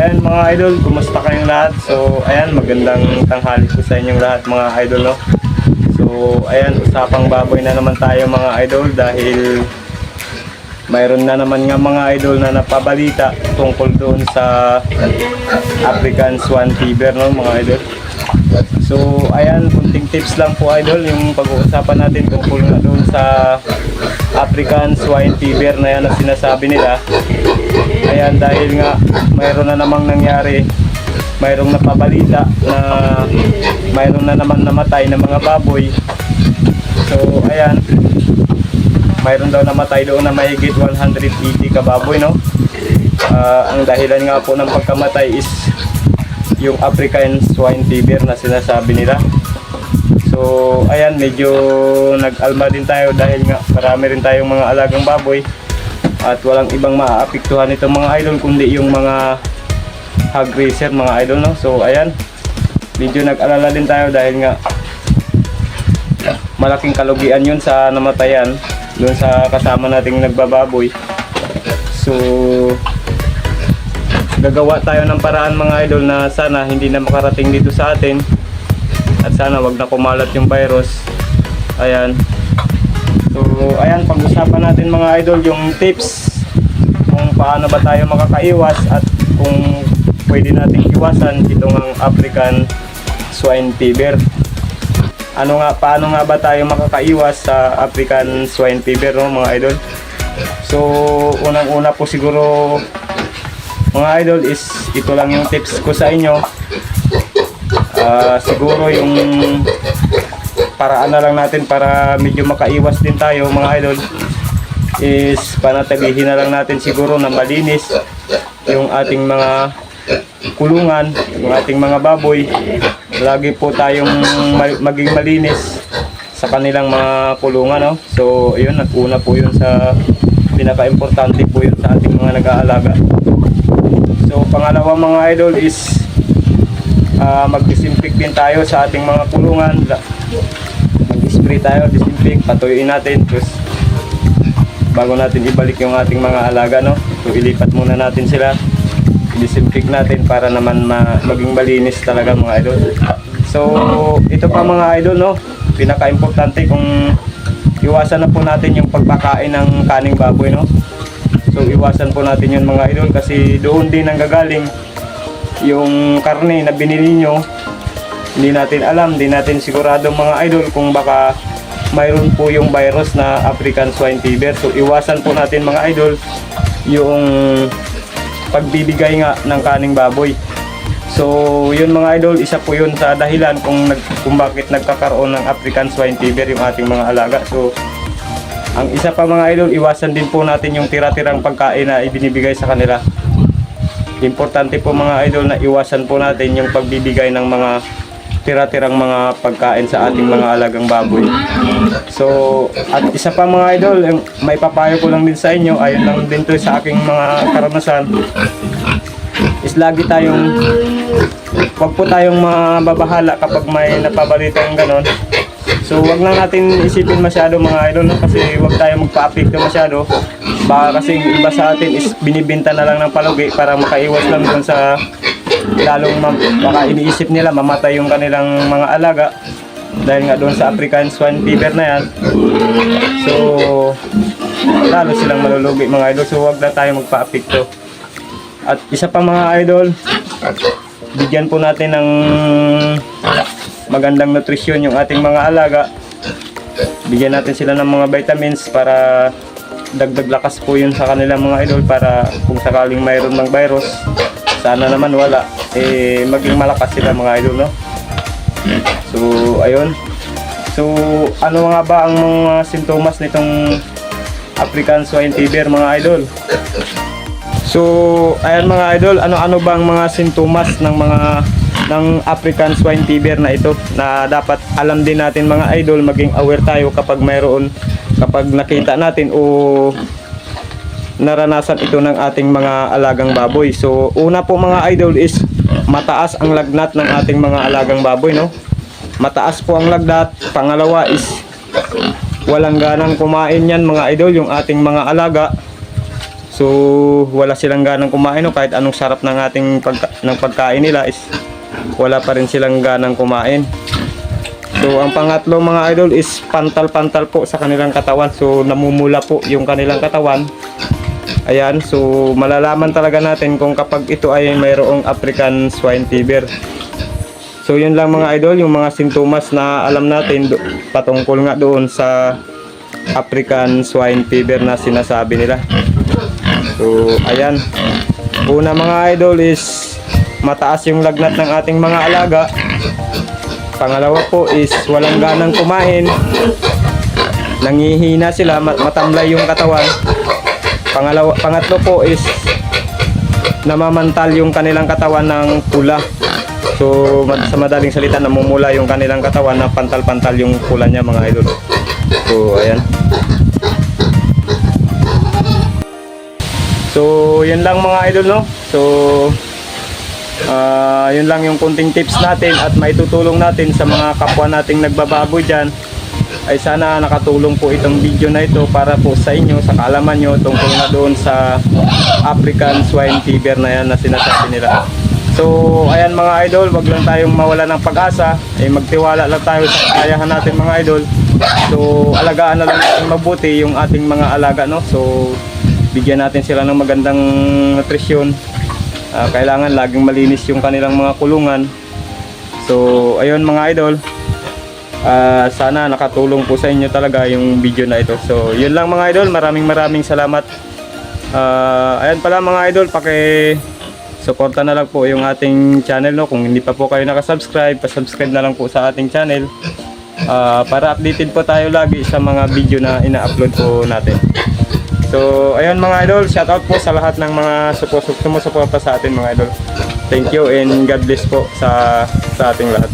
ayan mga idol, kumusta kayong lahat? So, ayan, magandang tanghali po sa inyong lahat mga idol, no? So, ayan, usapang baboy na naman tayo mga idol dahil mayroon na naman nga mga idol na napabalita tungkol doon sa African Swan Fever, no mga idol? So, ayan, kunting tips lang po idol, yung pag-uusapan natin tungkol nga doon sa African Swine Fever na yan na sinasabi nila. Ayan, dahil nga mayroon na namang nangyari, mayroong napabalita na mayroon na naman namatay na mga baboy. So, ayan, mayroon daw namatay doon na mahigit 180 kababoy, no? Ah, ang dahilan nga po ng pagkamatay is yung African swine fever na sinasabi nila. So, ayan, medyo nag-alma din tayo dahil nga marami rin tayong mga alagang baboy at walang ibang maaapektuhan itong mga idol kundi yung mga hog racer mga idol, no? So, ayan, medyo nag-alala din tayo dahil nga malaking kalugian yun sa namatayan doon sa kasama nating nagbababoy. So, gagawa tayo ng paraan mga idol na sana hindi na makarating dito sa atin at sana wag na kumalat yung virus. Ayan. So ayan pag-usapan natin mga idol yung tips kung paano ba tayo makakaiwas at kung pwede nating iwasan itong ang African swine fever. Ano nga paano nga ba tayo makakaiwas sa African swine fever no mga idol? So unang-una po siguro mga idol is ito lang yung tips ko sa inyo Ah, siguro yung paraan na lang natin para medyo makaiwas din tayo mga idol is panatilihin na lang natin siguro na malinis yung ating mga kulungan, yung ating mga baboy lagi po tayong ma- maging malinis sa kanilang mga kulungan no? so yun naguna po yun sa pinaka-importante po yun sa ating mga nag-aalaga So pangalawa mga idol is ah, mag-disinfect din tayo sa ating mga kulungan. Mag-spray tayo, disinfect, patuyuin natin. Tapos bago natin ibalik yung ating mga alaga, no? So ilipat muna natin sila. Disinfect natin para naman ma- maging malinis talaga mga idol. So ito pa mga idol, no? Pinaka-importante kung iwasan na po natin yung pagpakain ng kaning baboy, no? So iwasan po natin yun mga idol kasi doon din ang gagaling yung karne na binili nyo. Hindi natin alam, hindi natin sigurado mga idol kung baka mayroon po yung virus na African Swine Fever. So iwasan po natin mga idol yung pagbibigay nga ng kaning baboy. So yun mga idol, isa po yun sa dahilan kung, nag, kung bakit nagkakaroon ng African Swine Fever yung ating mga alaga. So ang isa pa mga idol, iwasan din po natin yung tira-tirang pagkain na ibinibigay sa kanila. Importante po mga idol na iwasan po natin yung pagbibigay ng mga tira-tirang mga pagkain sa ating mga alagang baboy. So, at isa pa mga idol, yung may papayo ko lang din sa inyo, ayun lang din to sa aking mga karanasan, is lagi tayong, wag po tayong mababahala kapag may napabalitang ganon. So wag lang natin isipin masyado mga idol no? kasi wag tayo magpa-apekto masyado. Baka kasi iba sa atin is binibenta na lang ng palugi para makaiwas lang dun sa lalong baka iniisip nila mamatay yung kanilang mga alaga dahil nga doon sa African Swine Fever na yan. So lalo silang malulugi mga idol so wag na tayo magpa-apekto. At isa pa mga idol, bigyan po natin ng magandang nutrisyon yung ating mga alaga. Bigyan natin sila ng mga vitamins para dagdag lakas po yun sa kanilang mga idol para kung sakaling mayroon ng virus, sana naman wala, eh maging malakas sila mga idol, no? So, ayun. So, ano nga ba ang mga sintomas nitong African Swine Fever mga idol? So, ayan mga idol, ano-ano bang mga sintomas ng mga ng African Swine Fever na ito na dapat alam din natin mga idol maging aware tayo kapag mayroon kapag nakita natin o naranasan ito ng ating mga alagang baboy. So, una po mga idol is mataas ang lagnat ng ating mga alagang baboy, no? Mataas po ang lagnat. Pangalawa is walang ganang kumain yan mga idol, yung ating mga alaga. So wala silang ganang kumain no kahit anong sarap ng ating pagka- ng pagkain nila is wala pa rin silang ganang kumain. So ang pangatlo mga idol is pantal-pantal po sa kanilang katawan. So namumula po yung kanilang katawan. Ayan, so malalaman talaga natin kung kapag ito ay mayroong African swine fever. So yun lang mga idol, yung mga sintomas na alam natin patungkol nga doon sa African swine fever na sinasabi nila. So ayan, una mga idol is mataas yung lagnat ng ating mga alaga. Pangalawa po is walang ganang kumain. Nangihina sila, mat- matamlay yung katawan. Pangalawa, pangatlo po is namamantal yung kanilang katawan ng pula. So, sa madaling salita, namumula yung kanilang katawan na pantal-pantal yung pula niya mga idol. So, ayan. So, yun lang mga idol, no? So, ah yun lang yung kunting tips natin at maitutulong natin sa mga kapwa nating nagbababoy dyan ay sana nakatulong po itong video na ito para po sa inyo, sa kaalaman nyo tungkol na doon sa African swine fever na yan na sinasabi nila. So, ayan mga idol, wag lang tayong mawala ng pag-asa. Eh, magtiwala lang tayo sa kayahan natin mga idol. So, alagaan na lang natin mabuti yung ating mga alaga, no? So, bigyan natin sila ng magandang nutrisyon. Ah, kailangan laging malinis yung kanilang mga kulungan. So, ayun mga idol. Ah, sana nakatulong po sa inyo talaga yung video na ito. So, yun lang mga idol. Maraming maraming salamat. Ah, ayan pala mga idol, paki suporta na lang po yung ating channel no. Kung hindi pa po kayo nakasubscribe, pa-subscribe na lang po sa ating channel. Ah, para updated po tayo lagi sa mga video na ina-upload po natin. So, ayun mga idol, shoutout po sa lahat ng mga supo- sumusuporta sa atin mga idol. Thank you and God bless po sa sa ating lahat.